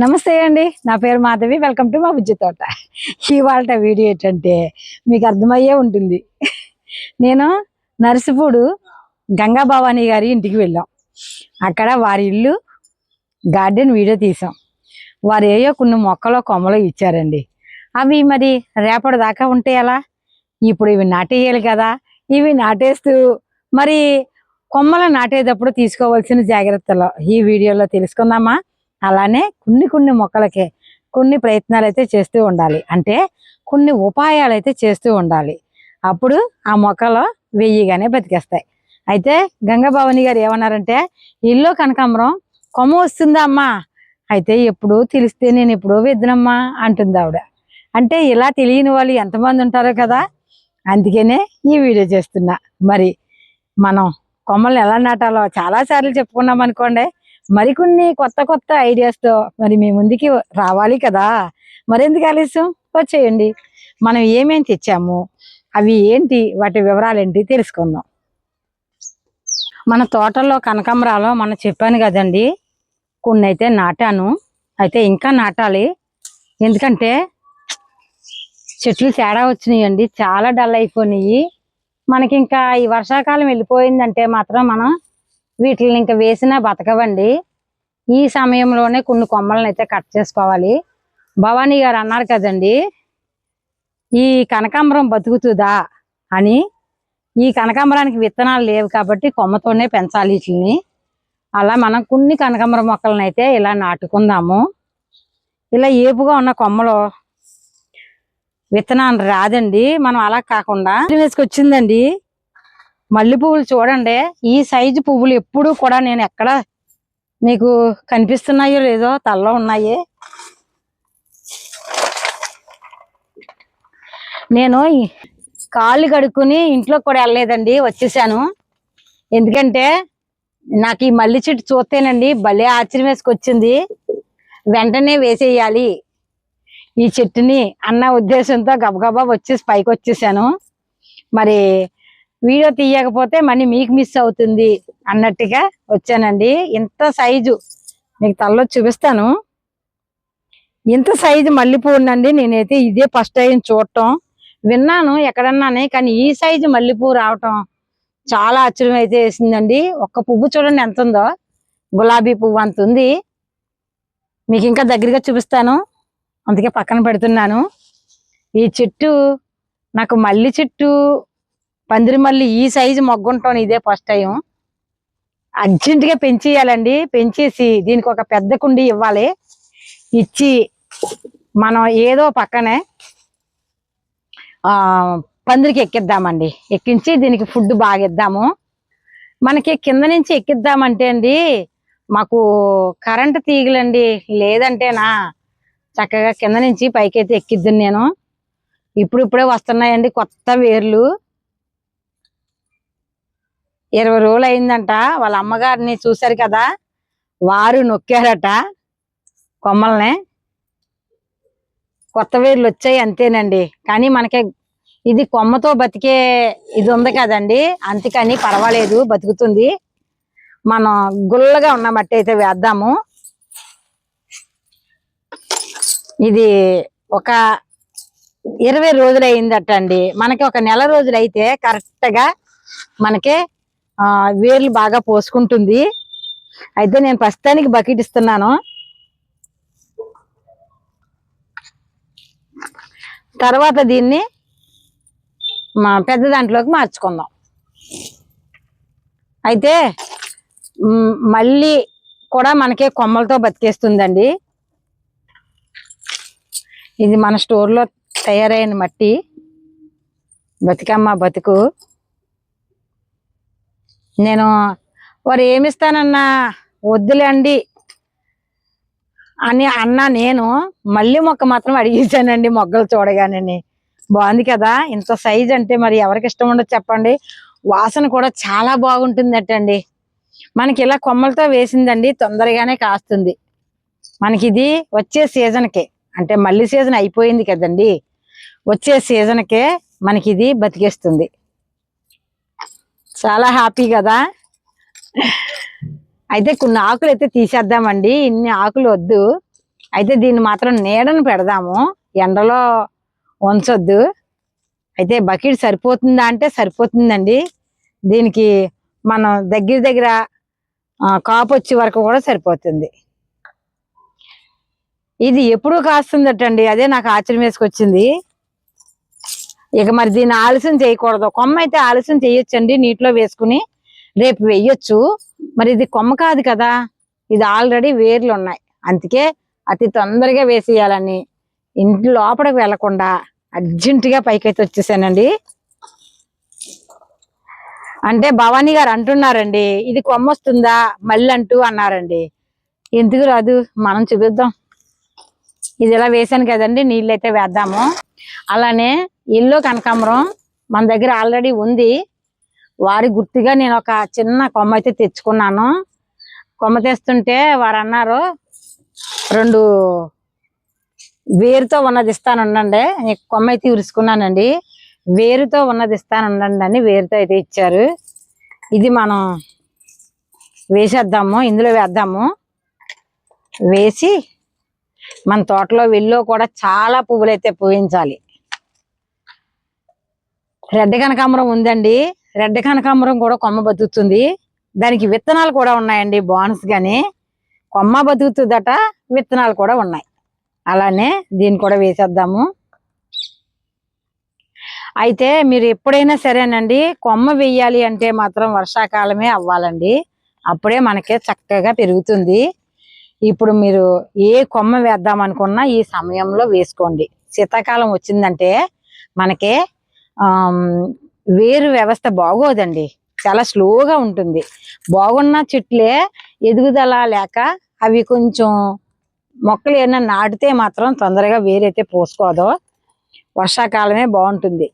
నమస్తే అండి. నా పేరు మాధవి. వెల్కమ్ టు మా బుజ్జి తోట. ఇవాళ వీడియో ఏంటంటే మీకు అర్థమయ్యే ఉంటుంది. నేను నర్సిపూడు గంగా భవానీ గారి ఇంటికి వెళ్ళాం. అక్కడ వారి ఇల్లు గార్డెన్ వీడియో తీసాం. వారు ఏయో కొన్ని మొక్కలు కొమ్మలు ఇచ్చారండి. అవి మరి రేపటి దాకా ఉంటే ఎలా? ఇప్పుడు ఇవి నాటేయాలి కదా? ఇవి నాటేస్తూ మరి కొమ్మలు నాటేటప్పుడు తీసుకోవాల్సిన జాగ్రత్తలు ఈ వీడియోలో తెలుసుకుందామా? అలానే కొన్ని కొన్ని మొక్కలకే కొన్ని ప్రయత్నాలు అయితే చేస్తూ ఉండాలి. అంటే కొన్ని ఉపాయాలు అయితే చేస్తూ ఉండాలి. అప్పుడు ఆ మొక్కలు వెయ్యిగానే బతికేస్తాయి. అయితే గంగాభవాని గారు ఏమన్నారంటే ఇల్లు కనకాంబరం కొమ్మ వస్తుందా అమ్మా? అయితే ఎప్పుడు తెలిస్తే నేను ఎప్పుడో వెద్దునమ్మా అంటుంది ఆవిడ. అంటే ఇలా తెలియని వాళ్ళు ఎంతమంది ఉంటారో కదా? అందుకనే ఈ వీడియో చేస్తున్నా. మరి మనం కొమ్మల్ని ఎలా నాటాలో చాలా సార్లు చెప్పుకున్నాం అనుకోండి మరికొన్ని కొత్త కొత్త ఐడియాస్తో మరి మీ ముందుకి రావాలి కదా. మరెందుకు ఆలస్యం? వచ్చేయండి. మనం ఏమేమి తెచ్చాము అవి ఏంటి వాటి వివరాలు ఏంటి తెలుసుకుందాం. మన తోటల్లో కనకాంబరాలు మనం చెప్పాను కదండి కొన్ని అయితే నాటాను. అయితే ఇంకా నాటాలి. ఎందుకంటే చెట్లు తేడా వచ్చినాయండి చాలా డల్ అయిపోయినాయి. మనకి ఇంకా ఈ వర్షాకాలం వెళ్ళిపోయిందంటే మాత్రం మనం వీటిని ఇంకా వేసినా బతకవండి. ఈ సమయంలోనే కొన్ని కొమ్మలను అయితే కట్ చేసుకోవాలి. భవానీ గారు అన్నారు కదండి ఈ కనకాంబరం బతుకుతుందా అని. ఈ కనకాంబరానికి విత్తనాలు లేవు కాబట్టి కొమ్మతోనే పెంచాలి వీటిని అలా మనం కొన్ని కనకాంబరం మొక్కలను అయితే ఇలా నాటుకుందాము. ఇలా ఏపుగా ఉన్న కొమ్మలు విత్తనాలు రాదండి. మనం అలా కాకుండా. వేసుకొచ్చిందండి మల్లె పువ్వులు చూడండి. ఈ సైజు పువ్వులు ఎప్పుడు కూడా నేను ఎక్కడ మీకు కనిపిస్తున్నాయో లేదో తల్లో ఉన్నాయి. నేను కాళ్ళు కడుక్కుని ఇంట్లో కూడా వెళ్ళలేదండి వచ్చేసాను. ఎందుకంటే నాకు ఈ మల్లి చెట్టు చూస్తేనండి భలే ఆశ్చర్యం వేసుకొచ్చింది. వెంటనే వేసేయాలి ఈ చెట్టుని అన్న ఉద్దేశంతో గబగబా వచ్చేసి పైకి వచ్చేసాను మరి వీడియో తీయకపోతే మనీ మీకు మిస్ అవుతుంది అన్నట్టుగా వచ్చానండి. ఇంత సైజు మీకు తల్లో చూపిస్తాను. ఇంత సైజు మల్లెపూనండి నేనైతే ఇదే ఫస్ట్ టైం చూడటం. విన్నాను ఎక్కడన్నానే కానీ ఈ సైజు మల్లెపూ రావటం చాలా ఆశ్చర్యం అయితే వేసిందండి. ఒక్క పువ్వు చూడండి ఎంత ఉందో. గులాబీ పువ్వు అంత ఉంది. మీకు ఇంకా దగ్గరగా చూపిస్తాను. అందుకే పక్కన పెడుతున్నాను. ఈ చెట్టు నాకు మల్లి చెట్టు పందిరి మళ్ళీ ఈ సైజు మొగ్గుంటాను ఇదే ఫస్ట్ టైం అర్జెంటుగా పెంచేయాలండి. పెంచేసి దీనికి ఒక పెద్ద కుండి ఇవ్వాలి. ఇచ్చి మనం ఏదో పక్కనే పందిరికి ఎక్కిద్దామండి. ఎక్కించి దీనికి ఫుడ్ బాగా ఇద్దాము మనకి కింద నుంచి ఎక్కిద్దామంటే అండి మాకు కరెంట్ తీగలండి. లేదంటేనా చక్కగా కింద నుంచి పైకైతే ఎక్కిద్దును నేను. ఇప్పుడు ఇప్పుడే వస్తున్నాయండి కొత్త వేర్లు. ఇరవై రోజులు అయిందంట వాళ్ళ అమ్మగారిని చూశారు కదా వారు నొక్కారట కొమ్మల్ని. కొత్త వేర్లు వచ్చాయి అంతేనండి. కానీ మనకి ఇది కొమ్మతో బతికే ఇది ఉంది కదండి. అందుకని పర్వాలేదు బతుకుతుంది. మనం గుల్లగా ఉన్న మట్టి అయితే వేద్దాము. ఇది ఒక ఇరవై రోజులు అయిందట అండి మనకి ఒక నెల రోజులు అయితే కరెక్ట్గా మనకి వేర్లు బాగా పోసుకుంటుంది. అయితే నేను ప్రస్తుతానికి బకెట్ ఇస్తున్నాను. తర్వాత దీన్ని మా పెద్ద దాంట్లోకి మార్చుకుందాం. అయితే మళ్ళీ కూడా మనకి కొమ్మలతో బతికేస్తుందండి. ఇది మన స్టోర్లో తయారైన మట్టి. బతికమ్మ బతుకు. నేను వారు ఏమిస్తానన్నా? వద్దులేండి అని అన్నా నేను మళ్ళీ మొక్క మాత్రం అడిగేసానండి మొగ్గలు చూడగానే బాగుంది కదా? ఇంత సైజ్ అంటే మరి ఎవరికి ఇష్టం ఉండదు చెప్పండి. వాసన కూడా చాలా బాగుంటుందటండి. మనకి ఇలా కొమ్మలతో వేసిందండి తొందరగానే కాస్తుంది. మనకి ఇది వచ్చే సీజన్కే అంటే మళ్ళీ సీజన్ అయిపోయింది కదండి. వచ్చే సీజన్కే మనకి ఇది బతికేస్తుంది. చాలా హ్యాపీ కదా. అయితే కొన్ని ఆకులు అయితే తీసేద్దామండి. ఇన్ని ఆకులు వద్దు. అయితే దీన్ని మాత్రం నీడను పెడదాము. ఎండలో ఉంచొద్దు. అయితే బకెట్ సరిపోతుందా అంటే సరిపోతుందండి. దీనికి మనం దగ్గర దగ్గర కాపు వచ్చే వరకు కూడా సరిపోతుంది. ఇది ఎప్పుడు కాస్తుందటండి. అదే నాకు ఆశ్చర్యం వేసుకొచ్చింది. ఇక మరి దీన్ని ఆలస్యం చేయకూడదు. కొమ్మ అయితే ఆలస్యం చేయొచ్చండి. నీటిలో వేసుకుని రేపు వేయొచ్చు. మరి ఇది కొమ్మ కాదు కదా. ఇది ఆల్రెడీ వేర్లు ఉన్నాయి. అందుకే అతి తొందరగా వేసేయాలని. ఇంటి లోపలికి వెళ్ళకుండా అర్జెంటుగా పైకైతే వచ్చేసానండి. అంటే భవానీ గారు అంటున్నారండి ఇది కొమ్మ వస్తుందా? మళ్ళీ అంటూ అన్నారండి. ఎందుకు రాదు? మనం చూపిద్దాం. ఇది ఇలా వేసాను కదండి. నీళ్ళు అయితే వేద్దాము. అలానే ఇల్లు కనకాంబరం మన దగ్గర ఆల్రెడీ ఉంది. వారి గుర్తుగా నేను ఒక చిన్న కొమ్మ అయితే తెచ్చుకున్నాను. కొమ్మ తెస్తుంటే వారు అన్నారు రెండు వేరుతో ఉన్నది ఇస్తాను ఉండండి కొమ్మ అయితే ఉరుసుకున్నానండి వేరుతో ఉన్నది ఇస్తాను ఉండండి అని వేరుతో అయితే ఇచ్చారు. ఇది మనం వేసేద్దాము ఇందులో వేద్దాము. వేసి మన తోటలో వెళ్ళో కూడా చాలా పువ్వులు అయితే పూయించాలి. రెడ్ కనకాంబరం ఉందండి. రెడ్ కనకాంబరం కూడా కొమ్మ బతుకుతుంది. దానికి విత్తనాలు కూడా ఉన్నాయండి బోనస్ కానీ కొమ్మ బతుకుతుందట విత్తనాలు కూడా ఉన్నాయి. అలానే దీన్ని కూడా వేసేద్దాము. అయితే మీరు ఎప్పుడైనా సరేనండి కొమ్మ వేయాలి అంటే మాత్రం వర్షాకాలమే అవ్వాలండి. అప్పుడే మనకి చక్కగా పెరుగుతుంది. ఇప్పుడు మీరు ఏ కొమ్మ వేద్దాం అనుకున్నా ఈ సమయంలో వేసుకోండి. శీతాకాలం వచ్చిందంటే మనకి వేరు వ్యవస్థ బాగోదండి. చాలా స్లోగా ఉంటుంది. బాగున్న చెట్లే ఎదుగుదల లేక అవి కొంచెం మొక్కలు ఏమైనా నాటితే మాత్రం తొందరగా వేరైతే పోసుకోదో. వర్షాకాలమే బాగుంటుంది.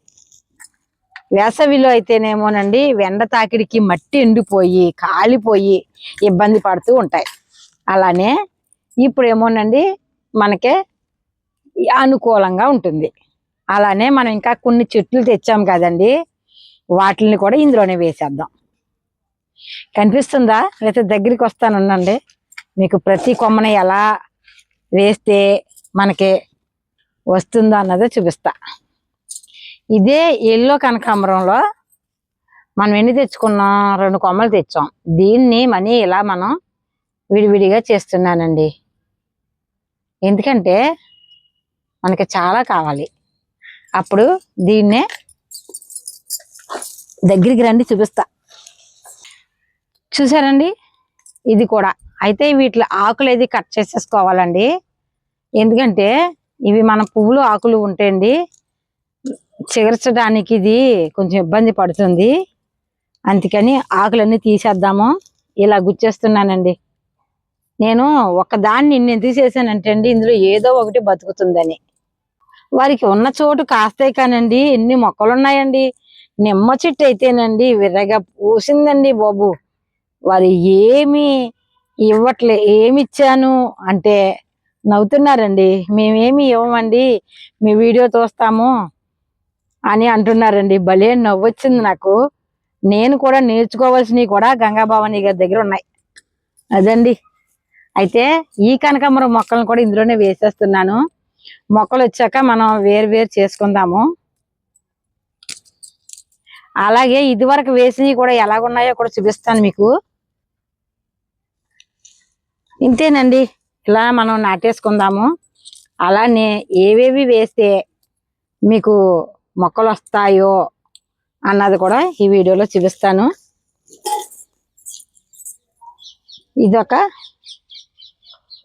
వేసవిలో అయితేనేమోనండి వెండ తాకిడికి మట్టి ఎండిపోయి కాలిపోయి ఇబ్బంది పడుతూ ఉంటాయి. అలానే ఇప్పుడు ఏమోనండి మనకి అనుకూలంగా ఉంటుంది. అలానే మనం ఇంకా కొన్ని చెట్లు తెచ్చాం కదండి వాటిని కూడా ఇందులోనే వేసేద్దాం. కనిపిస్తుందా? లేకపోతే దగ్గరికి వస్తాను ఉండండి. మీకు ప్రతి కొమ్మని ఎలా వేస్తే మనకి వస్తుందో అన్నది చూపిస్తా. ఇదే ఎల్లో కనకాంబరంలో మనం ఎన్ని తెచ్చుకున్నాం? రెండు కొమ్మలు తెచ్చాం. దీన్ని మనీ ఇలా మనం విడివిడిగా చేస్తున్నానండి. ఎందుకంటే మనకి చాలా కావాలి. అప్పుడు దీన్నే దగ్గరికి రండి చూపిస్తా. చూసారండి? ఇది కూడా. అయితే వీటి ఆకులు ఏది కట్ చేసేసుకోవాలండి. ఎందుకంటే ఇవి మన పువ్వులు ఆకులు ఉంటాయండి చిగర్చడానికి ఇది కొంచెం ఇబ్బంది పడుతుంది. అందుకని ఆకులన్నీ తీసేద్దాము. ఇలా గుచ్చేస్తున్నానండి. నేను ఒకదాన్ని ఇన్ని ఎందుకు చేశానంటే అండి ఇందులో ఏదో ఒకటి బతుకుతుందని. వారికి ఉన్న చోటు కాస్తాయి కానండి ఎన్ని మొక్కలు ఉన్నాయండి నిమ్మ చెట్టు అయితేనండి విర్రగా పూసిందండి బాబు. వారు ఏమి ఇవ్వట్లే ఏమి ఇచ్చాను అంటే నవ్వుతున్నారండి. మేమేమి ఇవ్వమండి మీ వీడియో చూస్తాము అని అంటున్నారండి. భలే నవ్వొచ్చింది నాకు. నేను కూడా నేర్చుకోవాల్సినవి కూడా గంగాభవాని గారి దగ్గర ఉన్నాయి. అదండి. అయితే ఈ కనకాంబరం మొక్కలను కూడా ఇందులోనే వేసేస్తున్నాను. మొక్కలు వచ్చాక మనం వేరు వేరు చేసుకుందాము. అలాగే ఇదివరకు వేసినవి కూడా ఎలాగున్నాయో కూడా చూపిస్తాను మీకు. ఇంతేనండి. ఇలా మనం నాటేసుకుందాము. అలానే ఏవేవి వేస్తే మీకు మొక్కలు వస్తాయో అన్నది కూడా ఈ వీడియోలో చూపిస్తాను. ఇదొక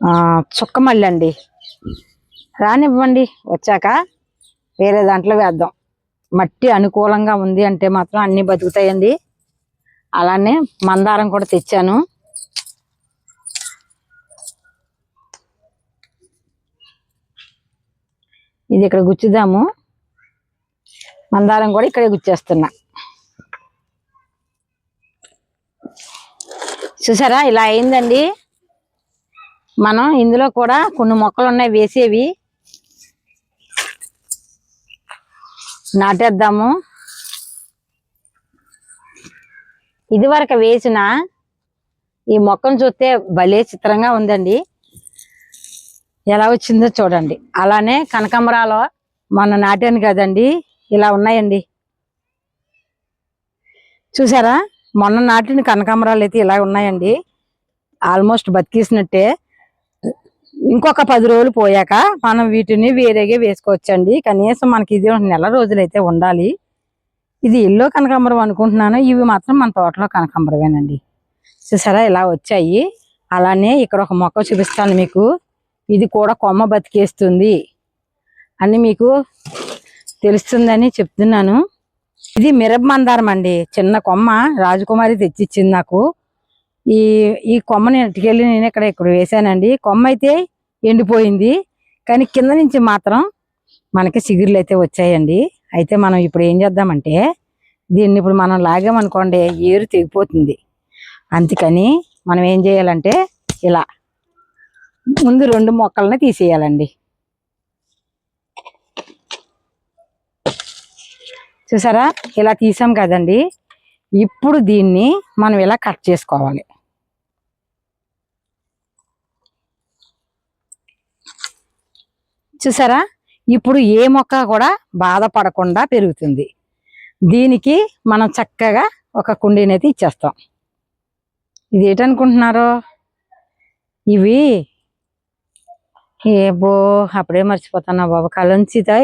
చుక్కమల్లి చుక్క మల్లి అండి రానివ్వండి వచ్చాక వేరే దాంట్లో వేద్దాం. మట్టి అనుకూలంగా ఉంది అంటే మాత్రం అన్ని బతుకుతాయండి. అలానే మందారం కూడా తెచ్చాను. ఇది ఇక్కడ గుచ్చుదాము. మందారం కూడా ఇక్కడే గుచ్చేస్తున్నా. చూసారా ఇలా అయిందండి. మనం ఇందులో కూడా కొన్ని మొక్కలు ఉన్నాయి వేసేవి. నాటేద్దాము. ఇది వరకు వేసిన ఈ మొక్కను చూస్తే భలే చిత్రంగా ఉందండి. ఎలా వచ్చిందో చూడండి. అలానే కనకాంబరాలు మొన్న నాటాను కదండి. ఇలా ఉన్నాయండి. చూసారా? మొన్న నాటిన కనకాంబరాలు అయితే ఇలా ఉన్నాయండి. ఆల్మోస్ట్ బతికేసినట్టే. ఇంకొక పది రోజులు పోయాక మనం వీటిని వేరేగా వేసుకోవచ్చండి. కనీసం మనకి ఇది ఒక నెల రోజులైతే ఉండాలి. ఇది ఎల్లో కనకాంబరం అనుకుంటున్నాను. ఇవి మాత్రం మన తోటలో కనకాంబరమేనండి. చూసారా ఇలా వచ్చాయి. అలానే ఇక్కడ ఒక మొక్క చూపిస్తాను మీకు. ఇది కూడా కొమ్మ బతికేస్తుంది అని మీకు తెలుస్తుందని చెప్తున్నాను. ఇది మిరప మందారం అండి. చిన్న కొమ్మ రాజకుమారి తెచ్చిచ్చింది నాకు. ఈ ఈ కొమ్మని ఇంటికెళ్ళి నేను ఇక్కడ ఇక్కడ వేసానండి కొమ్మ అయితే ఎండిపోయింది. కానీ కింద నుంచి మాత్రం మనకి చిగురులు అయితే వచ్చాయండి. అయితే మనం ఇప్పుడు ఏం చేద్దామంటే దీన్ని ఇప్పుడు మనం లాగామనుకోండి ఏరు తెగిపోతుంది. అందుకని మనం ఏం చేయాలంటే ఇలా ముందు రెండు మొక్కల్ని తీసేయాలండి. చూసారా? ఇలా తీసాం కదండి. ఇప్పుడు దీన్ని మనం ఇలా కట్ చేసుకోవాలి. చూసారా? ఇప్పుడు ఏ మొక్క కూడా బాధపడకుండా పెరుగుతుంది. దీనికి మనం చక్కగా ఒక కుండీని అయితే ఇచ్చేస్తాం. ఇది ఏంటనుకుంటున్నారు? ఇవి ఏబో అప్పుడే మర్చిపోతున్నా బాబు. కలంచితా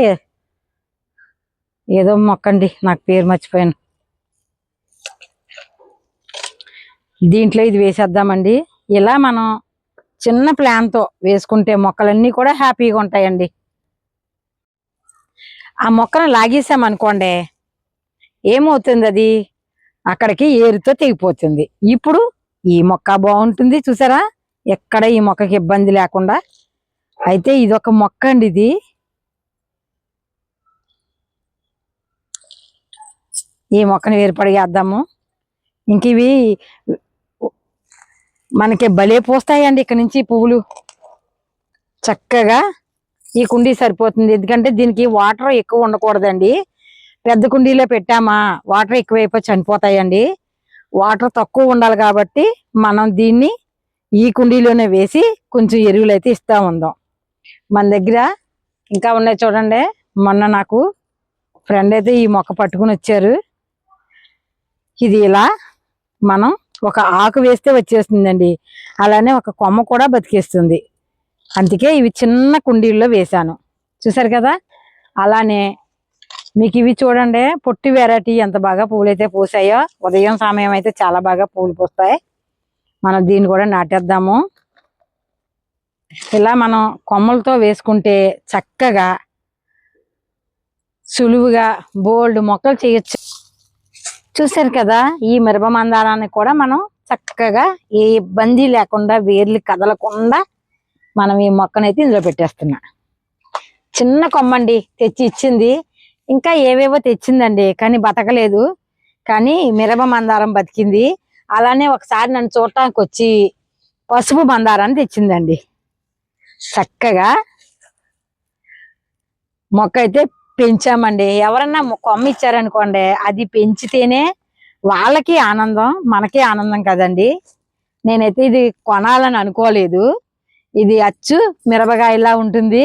ఏదో మొక్కండి నాకు పేరు మర్చిపోయాను. దీంట్లో ఇది వేసేద్దామండి. ఇలా మనం చిన్న ప్లాన్తో వేసుకుంటే మొక్కలన్నీ కూడా హ్యాపీగా ఉంటాయండి. ఆ మొక్కను లాగేసామనుకోండి ఏమవుతుంది అది? అక్కడికి ఏరుతో తెగిపోతుంది. ఇప్పుడు ఈ మొక్క బాగుంటుంది చూసారా? ఎక్కడ ఈ మొక్కకి ఇబ్బంది లేకుండా. అయితే ఇది ఒక మొక్క అండి ఇది. ఈ మొక్కని వేరుపడిగేద్దాము. ఇంక ఇవి మనకి భలే పూస్తాయండి ఇక్కడ నుంచి పువ్వులు. చక్కగా ఈ కుండీ సరిపోతుంది. ఎందుకంటే దీనికి వాటర్ ఎక్కువ ఉండకూడదండి. పెద్ద కుండీలో పెట్టామా వాటర్ ఎక్కువైపోయి చనిపోతాయండి. వాటర్ తక్కువ ఉండాలి కాబట్టి మనం దీన్ని ఈ కుండీలోనే వేసి కొంచెం ఎరువులు అయితే ఇస్తూ ఉందాం. మన దగ్గర ఇంకా ఉన్నాయి చూడండి. మొన్న నాకు ఫ్రెండ్ అయితే ఈ మొక్క పట్టుకుని వచ్చారు. ఇది ఇలా మనం ఒక ఆకు వేస్తే వచ్చేస్తుందండి. అలానే ఒక కొమ్మ కూడా బతికేస్తుంది. అందుకే ఇవి చిన్న కుండీల్లో వేశాను. చూసారు కదా? అలానే మీకు ఇవి చూడండి. పొట్టి వెరైటీ ఎంత బాగా పూలైతే పూసాయో ఉదయం సమయం అయితే చాలా బాగా పూలు పూస్తాయి. మనం దీన్ని కూడా నాటేద్దాము. ఇలా మనం కొమ్మలతో వేసుకుంటే చక్కగా సులువుగా బోల్డ్ మొక్కలు చేయొచ్చు. చూశారు కదా ఈ మిరప మందారాన్ని కూడా మనం చక్కగా ఏ ఇబ్బంది లేకుండా వేర్లు కదలకుండా మనం ఈ మొక్కనైతే ఇందులో పెట్టేస్తున్నా. చిన్న కొమ్మండి తెచ్చి ఇచ్చింది. ఇంకా ఏవేవో తెచ్చిందండి కానీ బతకలేదు. కానీ మిరప మందారం బతికింది. అలానే ఒకసారి నన్ను చూడటానికి వచ్చి పసుపు మందారాన్ని తెచ్చిందండి. చక్కగా మొక్క అయితే పెంచామండి. ఎవరన్నా కొమ్మ ఇచ్చారనుకోండి అది పెంచితేనే వాళ్ళకి ఆనందం మనకి ఆనందం కదండి. నేనైతే ఇది కొనాలని అనుకోలేదు. ఇది అచ్చు మిరపకాయలా ఉంటుంది.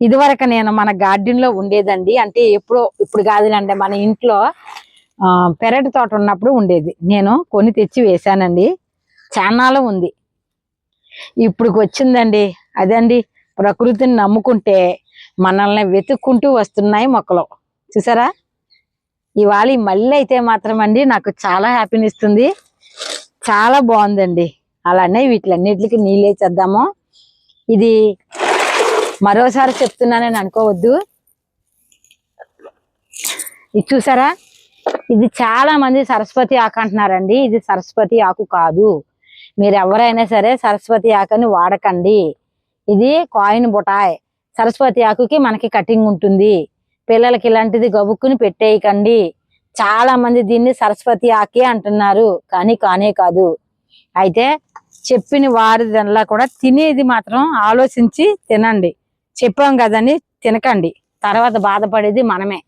ఇదివరకు నేను మన గార్డెన్లో లో ఉండేదండి. అంటే ఎప్పుడో ఇప్పుడు కాదులండి మన ఇంట్లో పెరటి తోట ఉన్నప్పుడు ఉండేది. నేను కొని తెచ్చి వేశానండి. చానాలో ఉంది. ఇప్పుడు వచ్చిందండి అదండి ప్రకృతిని నమ్ముకుంటే మనల్ని వెతుక్కుంటూ వస్తున్నాయి మొక్కలు. చూసారా? ఇవాళ ఈ మళ్ళీ అయితే మాత్రం అండి నాకు చాలా హ్యాపీని ఇస్తుంది. చాలా బాగుందండి. అలానే వీటిలన్నిటికి నీళ్ళు వేసేద్దాము ఇది మరోసారి చెప్తున్నానని అనుకోవద్దు. ఇది చూసారా? ఇది చాలా మంది సరస్వతి ఆకు అంటున్నారండి. ఇది సరస్వతి ఆకు కాదు. మీరు ఎవరైనా సరే సరస్వతి ఆకుని వాడకండి. ఇది కాయిన్ బుటాయ్. సరస్వతి ఆకుకి మనకి కటింగ్ ఉంటుంది. పిల్లలకి ఇలాంటిది గబుక్కుని పెట్టేయకండి. చాలా మంది దీన్ని సరస్వతి ఆకే అంటున్నారు. కానీ కానే కాదు. అయితే చెప్పిన వారిదల్లా కూడా తినేది మాత్రం ఆలోచించి తినండి. చెప్పాం కదని తినకండి. తర్వాత బాధపడేది మనమే.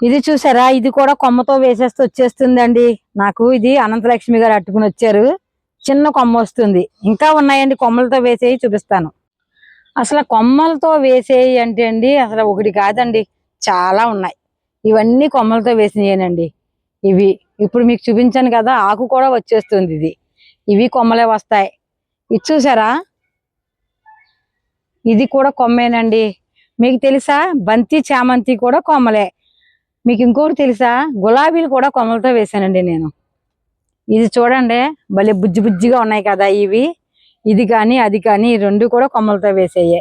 ఇది చూసారా? ఇది కూడా కొమ్మతో వేసేస్తే వచ్చేస్తుందండి. నాకు ఇది అనంతలక్ష్మి గారు అట్టుకుని వచ్చారు. చిన్న కొమ్మ వస్తుంది. ఇంకా ఉన్నాయండి కొమ్మలతో వేసేవి చూపిస్తాను. అసలు కొమ్మలతో వేసేవి అంటే అండి అసలు ఒకటి కాదండి చాలా ఉన్నాయి. ఇవన్నీ కొమ్మలతో వేసినవేనండి ఇవి ఇప్పుడు మీకు చూపించాను కదా ఆకు కూడా వచ్చేస్తుంది ఇది. ఇవి కొమ్మలే వస్తాయి. ఇది చూసారా? ఇది కూడా కొమ్మేనండి. మీకు తెలుసా? బంతి చామంతి కూడా కొమ్మలే. మీకు ఇంకోటి తెలుసా? గులాబీలు కూడా కొమ్మలతో వేసానండి నేను. ఇది చూడండి భలే బుజ్జి బుజ్జిగా ఉన్నాయి కదా ఇవి. ఇది కానీ అది కానీ రెండు కూడా కొమ్మలతో వేసేయే.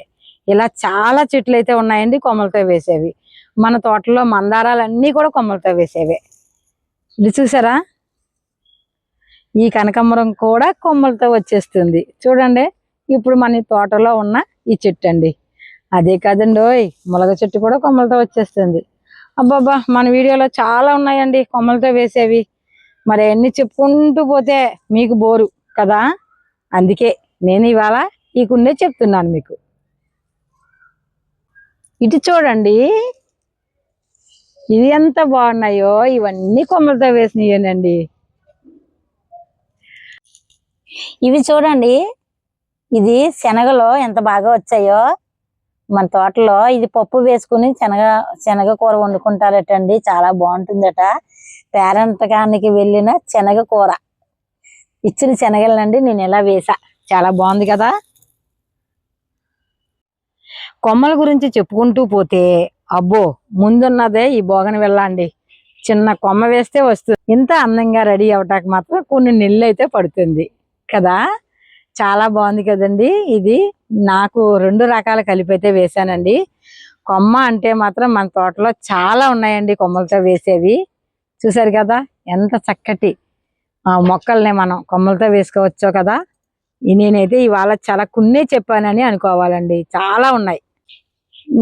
ఇలా చాలా చెట్లు అయితే ఉన్నాయండి కొమ్మలతో వేసేవి. మన తోటలో మందారాలన్నీ కూడా కొమ్మలతో వేసేవే. ఇది చూసారా? ఈ కనకాంబరం కూడా కొమ్మలతో వచ్చేస్తుంది. చూడండి ఇప్పుడు మన తోటలో ఉన్న ఈ చెట్టు అండి అదే కాదండి ఓయ్ ములగ చెట్టు కూడా కొమ్మలతో వచ్చేస్తుంది. అబ్బాబ్బా మన వీడియోలో చాలా ఉన్నాయండి కొమ్మలతో వేసేవి. మరి అన్నీ చెప్పుకుంటూ పోతే మీకు బోరు కదా? అందుకే నేను ఇవాళ ఈ కుండే చెప్తున్నాను మీకు. ఇటు చూడండి. ఇది ఎంత బాగున్నాయో ఇవన్నీ కొమ్మలతో వేసినాయేనండి. ఇవి చూడండి. ఇది శనగలో ఎంత బాగా వచ్చాయో మన తోటలో ఇది పప్పు వేసుకుని శనగ శనగ కూర వండుకుంటారటండి. చాలా బాగుంటుందట. పేరంతకానికి వెళ్ళిన శనగ కూర. ఇచ్చిన శనగలనండి నేను ఇలా వేసా. చాలా బాగుంది కదా? కొమ్మల గురించి చెప్పుకుంటూ పోతే అబ్బో ముందున్నదే ఈ బోగన వెళ్ళండి చిన్న కొమ్మ వేస్తే వస్తుంది. ఇంత అందంగా రెడీ అవటానికి మాత్రం కొన్ని నెలలు అయితే పడుతుంది. కదా? చాలా బాగుంది కదండి ఇది. నాకు రెండు రకాల కలిపి అయితే వేసానండి కొమ్మ అంటే మాత్రం మన తోటలో చాలా ఉన్నాయండి కొమ్మలతో వేసేవి. చూసారు కదా? ఎంత చక్కటి ఆ, మొక్కల్ని మనం కొమ్మలతో వేసుకోవచ్చో కదా? నేనైతే ఇవాళ చాలా కున్నే చెప్పానని అనుకోవాలండి. చాలా ఉన్నాయి.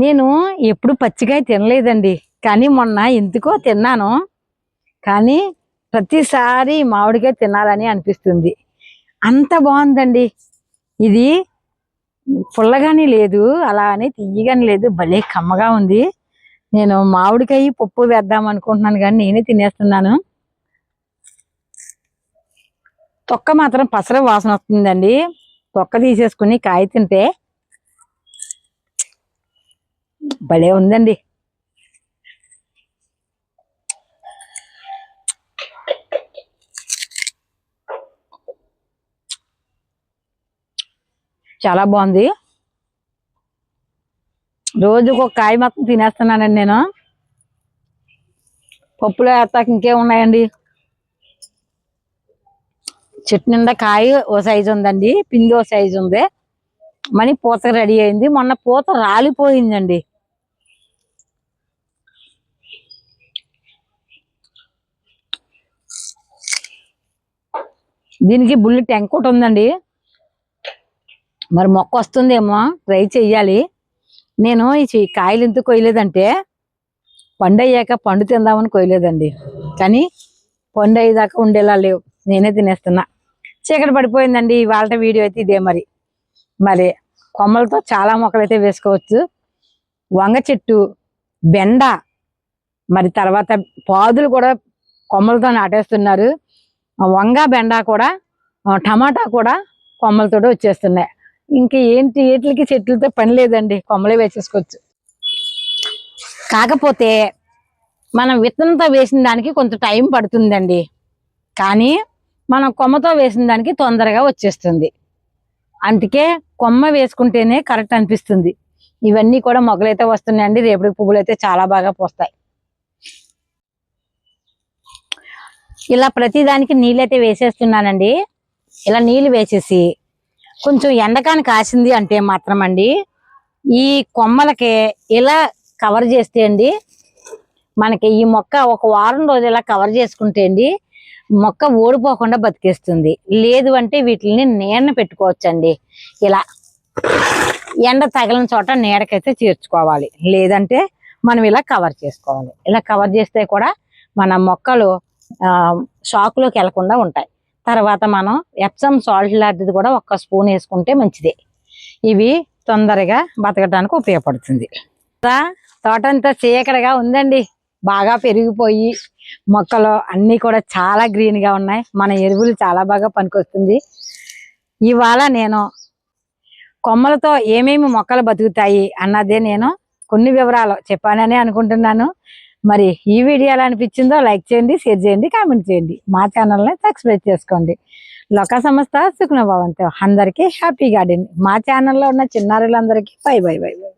నేను ఎప్పుడు పచ్చికాయ తినలేదండి. కానీ మొన్న ఎందుకో తిన్నాను. కానీ ప్రతిసారి మామిడికాయ తినాలని అనిపిస్తుంది. అంత బాగుందండి. ఇది పుల్లగాని లేదు. అలా అని తీయగాని లేదు. భలే కమ్మగా ఉంది. నేను మామిడికాయ పప్పు వేద్దాం అనుకుంటున్నాను కానీ నేనే తినేస్తున్నాను. తొక్క మాత్రం పసర వాసన వస్తుందండి. తొక్క తీసేసుకుని కాయ తింటే భలే ఉందండి. చాలా బాగుంది. రోజుకు ఒక కాయ మొత్తం తినేస్తున్నానండి నేను. పప్పులో వేస్తాక ఇంకేం ఉన్నాయండి చెట్టు నిండా కాయ ఓ సైజు ఉందండి. పిండి ఓ సైజు ఉంది. మనీ పూత రెడీ అయింది. మొన్న పూత రాలిపోయిందండి. దీనికి బుల్లి టెంక్ ఒకటి ఉందండి. మరి మొక్క వస్తుందేమో ట్రై చెయ్యాలి. నేను ఈ చి- కాయలు ఎందుకు కొయ్యలేదంటే పండు అయ్యాక పండు తిందామని కొయ్యలేదండి. కానీ పండు అయ్యేదాకా ఉండేలా లేవు. నేనే తినేస్తున్నా. చీకటి పడిపోయిందండి ఇవాళ వీడియో అయితే ఇదే మరి. మరి కొమ్మలతో చాలా మొక్కలు అయితే వేసుకోవచ్చు. వంగ చెట్టు బెండ మరి తర్వాత పాదులు కూడా కొమ్మలతో నాటేస్తున్నారు. వంగ బెండ కూడా టమాటా కూడా కొమ్మలతో వచ్చేస్తున్నాయి. ఇంకా ఏంటి వీటికి చెట్లతో పని లేదండి. కొమ్మలే వేసేసుకోవచ్చు. కాకపోతే మనం విత్తనంతో వేసిన దానికి కొంత టైం పడుతుందండి. కానీ మనం కొమ్మతో వేసిన దానికి తొందరగా వచ్చేస్తుంది. అందుకే కొమ్మ వేసుకుంటేనే కరెక్ట్ అనిపిస్తుంది. ఇవన్నీ కూడా మొగలైతే వస్తున్నాయండి. రేపటి పువ్వులు అయితే చాలా బాగా పోస్తాయి. ఇలా ప్రతిదానికి నీళ్ళైతే వేసేస్తున్నానండి. ఇలా నీళ్ళు వేసేసి కొంచెం ఎండకాని కాసింది అంటే మాత్రం అండి ఈ కొమ్మలకి ఇలా కవర్ చేస్తే అండి మనకి ఈ మొక్క ఒక వారం రోజు ఇలా కవర్ చేసుకుంటే అండి మొక్క ఓడిపోకుండా బతికేస్తుంది. లేదు అంటే వీటిని నీడన పెట్టుకోవచ్చండి. ఇలా ఎండ తగిలిన చోట నీడకైతే చేర్చుకోవాలి లేదంటే మనం ఇలా కవర్ చేసుకోవాలి. ఇలా కవర్ చేస్తే కూడా మన మొక్కలు షాక్లోకి వెళ్ళకుండా ఉంటాయి. తర్వాత మనం ఎప్సమ్ సాల్ట్ లాంటిది కూడా ఒక్క స్పూన్ వేసుకుంటే మంచిదే. ఇవి తొందరగా బతకడానికి ఉపయోగపడుతుంది. తోట అంతా చీకటిగా ఉందండి. బాగా పెరిగిపోయి మొక్కలు అన్నీ కూడా చాలా గ్రీన్గా ఉన్నాయి. మన ఎరువులు చాలా బాగా పనికొస్తుంది. ఇవాళ నేను కొమ్మలతో ఏమేమి మొక్కలు బతుకుతాయి అన్నదే నేను కొన్ని వివరాలు చెప్పానని అనుకుంటున్నాను. మరి ఈ వీడియో ఎలా అనిపించిందో లైక్ చేయండి షేర్ చేయండి కామెంట్ చేయండి. మా ఛానల్ని సబ్స్క్రైబ్ చేసుకోండి. లోక సంస్థ సుఖన అందరికీ హ్యాపీ గార్డెన్. మా ఛానల్లో ఉన్న చిన్నారులందరికీ బై బై బై బై.